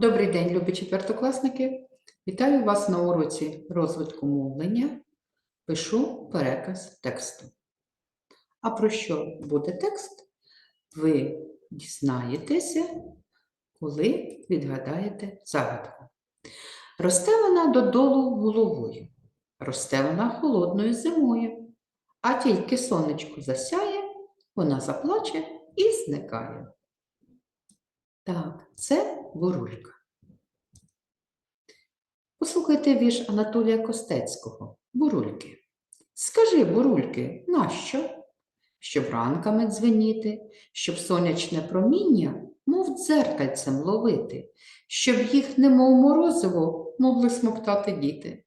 Добрий день, любі четвертокласники! Вітаю вас на уроці розвитку мовлення. Пишу переказ тексту. А про що буде текст? Ви дізнаєтеся, коли відгадаєте загадку. Росте вона додолу головою, росте вона холодною зимою, а тільки сонечко засяє, вона заплаче і зникає. Так, це бурулька. Послухайте вірш Анатолія Костецького Бурульки. Скажи, бурульки, нащо? Щоб ранками дзвеніти, щоб сонячне проміння, мов дзеркальцем ловити, щоб їх, немов морозиво, могли смоктати діти.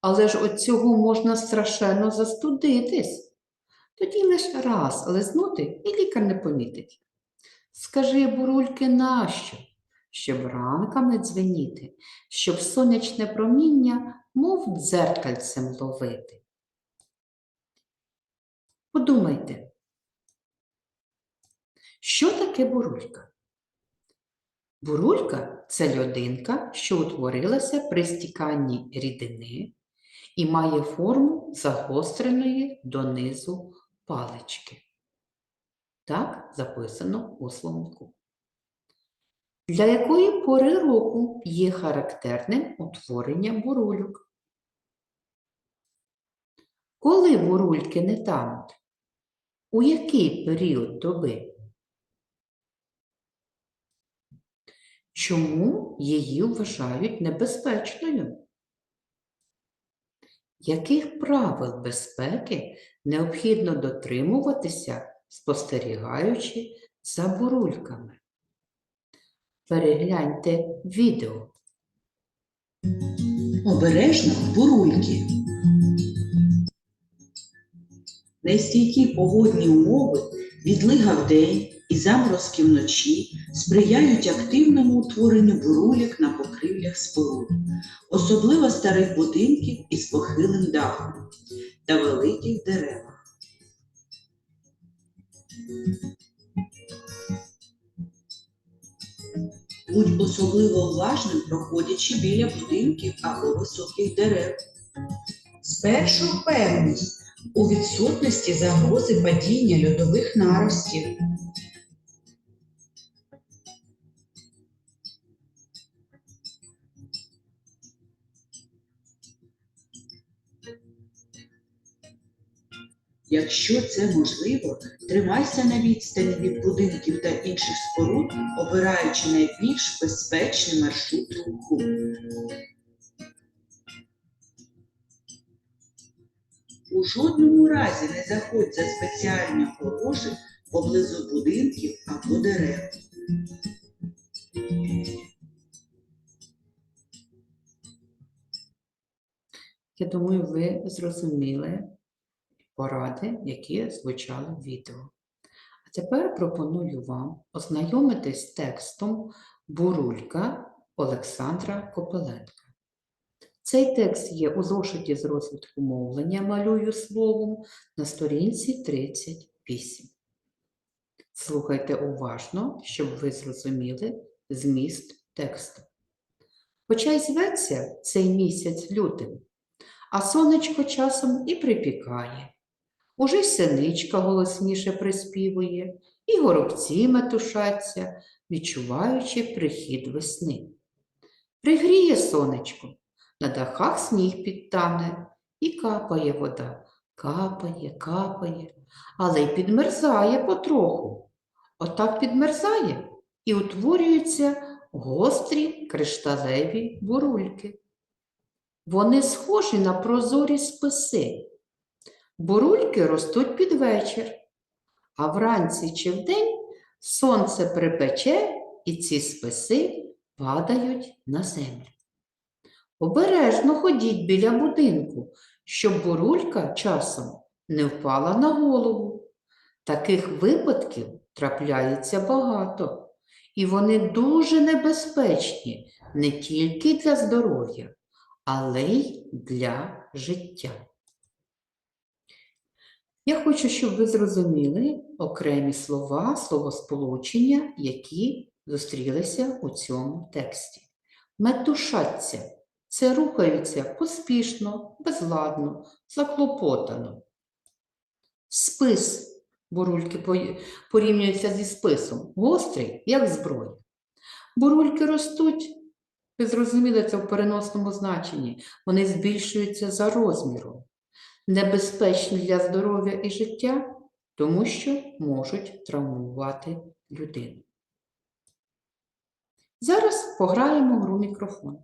Але ж от цього можна страшенно застудитись. Тоді лиш раз лизнути і лікар не помітить. Скажи, бурульки, нащо? Щоб ранками дзвеніти, щоб сонячне проміння, мов дзеркальцем ловити. Подумайте, що таке бурулька? Бурулька це льодинка, що утворилася при стіканні рідини і має форму загостреної донизу палички. Так записано у словнику. Для якої пори року є характерним утворення бурульок? Коли бурульки не тануть? У який період доби? Чому її вважають небезпечною? Яких правил безпеки необхідно дотримуватися, спостерігаючи за бурульками? Перегляньте відео. Обережно бурульки. Нестійкі погодні умови, відлига вдень і заморозки вночі сприяють активному утворенню бурульок на покрівлях споруд, особливо старих будинків із похилим дахом та великих деревах. Будь особливо уважним, проходячи біля будинків або високих дерев. Спершу впевненість у відсутності загрози падіння льодових наростів. Якщо це можливо, тримайся на відстані від будинків та інших споруд, обираючи найбільш безпечний маршрут руху. У жодному разі не заходь за спеціальні огорожі поблизу будинків або дерев. Я думаю, ви зрозуміли поради, які звучали в відео. А тепер пропоную вам ознайомитись з текстом Бурулька Олександра Копеленка. Цей текст є у зошиті з розвитку мовлення малюю словом на сторінці 38. Слухайте уважно, щоб ви зрозуміли зміст тексту. Хоча й зветься цей місяць лютим, а сонечко часом і припікає. Уже й синичка голосніше приспівує, і горобці метушаться, відчуваючи прихід весни. Пригріє сонечко, на дахах сніг підтане, і капає вода, капає, капає, але й підмерзає потроху. Отак підмерзає і утворюються гострі кришталеві бурульки. Вони схожі на прозорі списи. Бурульки ростуть під вечір, а вранці чи вдень сонце припече і ці списи падають на землю. Обережно ходіть біля будинку, щоб бурулька часом не впала на голову. Таких випадків трапляється багато, і вони дуже небезпечні не тільки для здоров'я, але й для життя. Я хочу, щоб ви зрозуміли окремі слова, словосполучення, які зустрілися у цьому тексті. Метушаться це рухаються поспішно, безладно, заклопотано. Спис бурульки по- порівнюються зі списом, гострий, як зброя. Бурульки ростуть, ви зрозуміли це в переносному значенні, вони збільшуються за розміром, небезпечні для здоров'я і життя, тому що можуть травмувати людину. Зараз пограємо в гру мікрофон.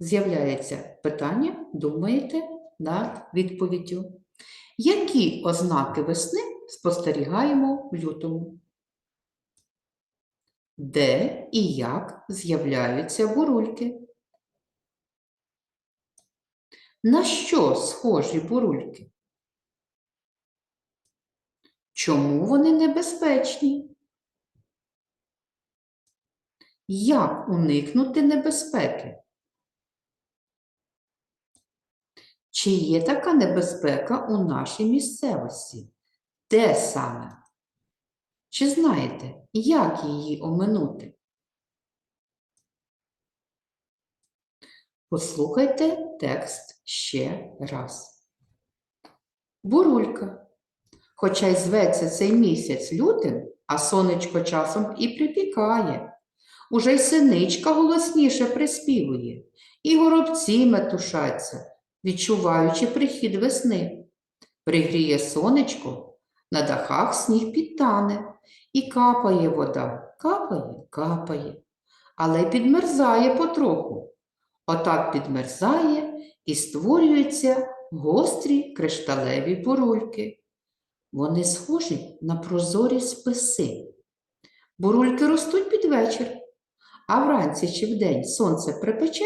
З'являється питання, думаєте над відповіддю. Які ознаки весни спостерігаємо в лютому? Де і як з'являються бурульки? На що схожі бурульки? Чому вони небезпечні? Як уникнути небезпеки? Чи є така небезпека у нашій місцевості? Де саме? Чи знаєте, як її оминути? Послухайте текст ще раз. Бурулька. Хоча й зветься цей місяць лютим, а сонечко часом і припікає. Уже й синичка голосніше приспівує, і горобці метушаться, відчуваючи прихід весни. Пригріє сонечко, на дахах сніг підтане, і капає вода, капає, капає, але підмерзає потроху. Отак підмерзає і створюються гострі кришталеві бурульки. Вони схожі на прозорі списи. Бурульки ростуть під вечір, а вранці чи вдень сонце припече,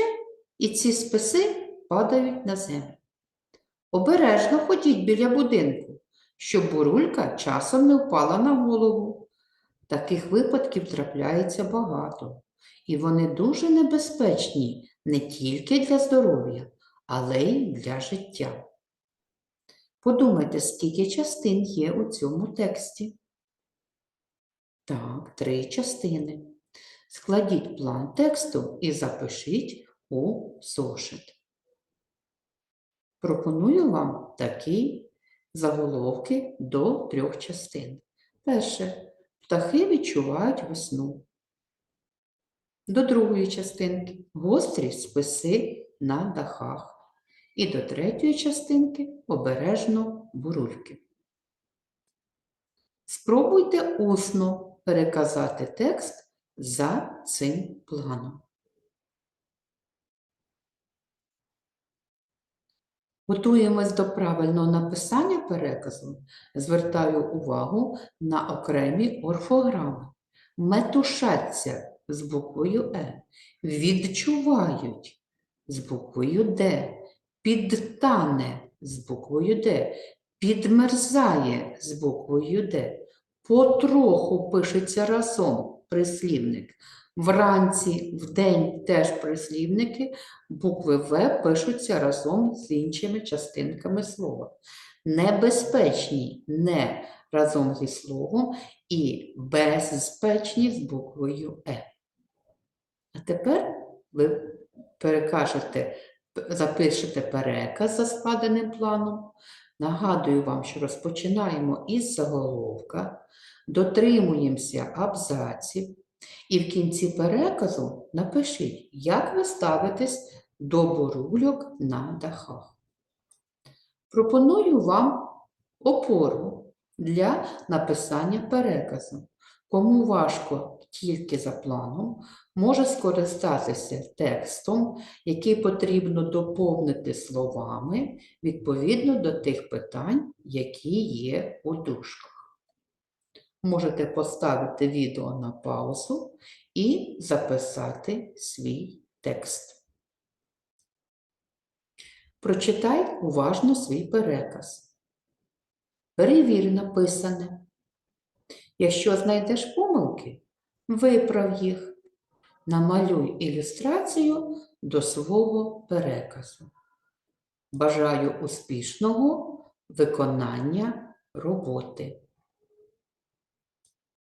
і ці списи падають на землю. Обережно ходіть біля будинку, щоб бурулька часом не впала на голову. Таких випадків трапляється багато, і вони дуже небезпечні не тільки для здоров'я, але й для життя. Подумайте, скільки частин є у цьому тексті. Так, три частини. Складіть план тексту і запишіть у зошит. Пропоную вам такі заголовки до трьох частин. Перше. Птахи відчувають весну. До другої частинки гострі списи на дахах. І до третьої частинки обережно бурульки. Спробуйте усно переказати текст за цим планом. Готуємось до правильного написання переказу. Звертаю увагу на окремі орфограми. Метушаться з буквою Е. Відчувають з буквою Д. Підтане з буквою Д. Підмерзає з буквою Д. Потроху пишеться разом прислівник. Вранці, вдень теж прислівники, букви В пишуться разом з іншими частинками слова. Небезпечні не разом зі словом і безпечні з буквою Е. А тепер ви перекажете, запишете переказ за складеним планом. Нагадую вам, що розпочинаємо із заголовка, дотримуємося абзаців, і в кінці переказу напишіть, як ви ставитесь до бурульок на дахах. Пропоную вам опору для написання переказу. Кому важко тільки за планом, може скористатися текстом, який потрібно доповнити словами відповідно до тих питань, які є у дужках. Можете поставити відео на паузу і записати свій текст. Прочитай уважно свій переказ. Перевір написане. Якщо знайдеш помилки, виправ їх. Намалюй ілюстрацію до свого переказу. Бажаю успішного виконання роботи.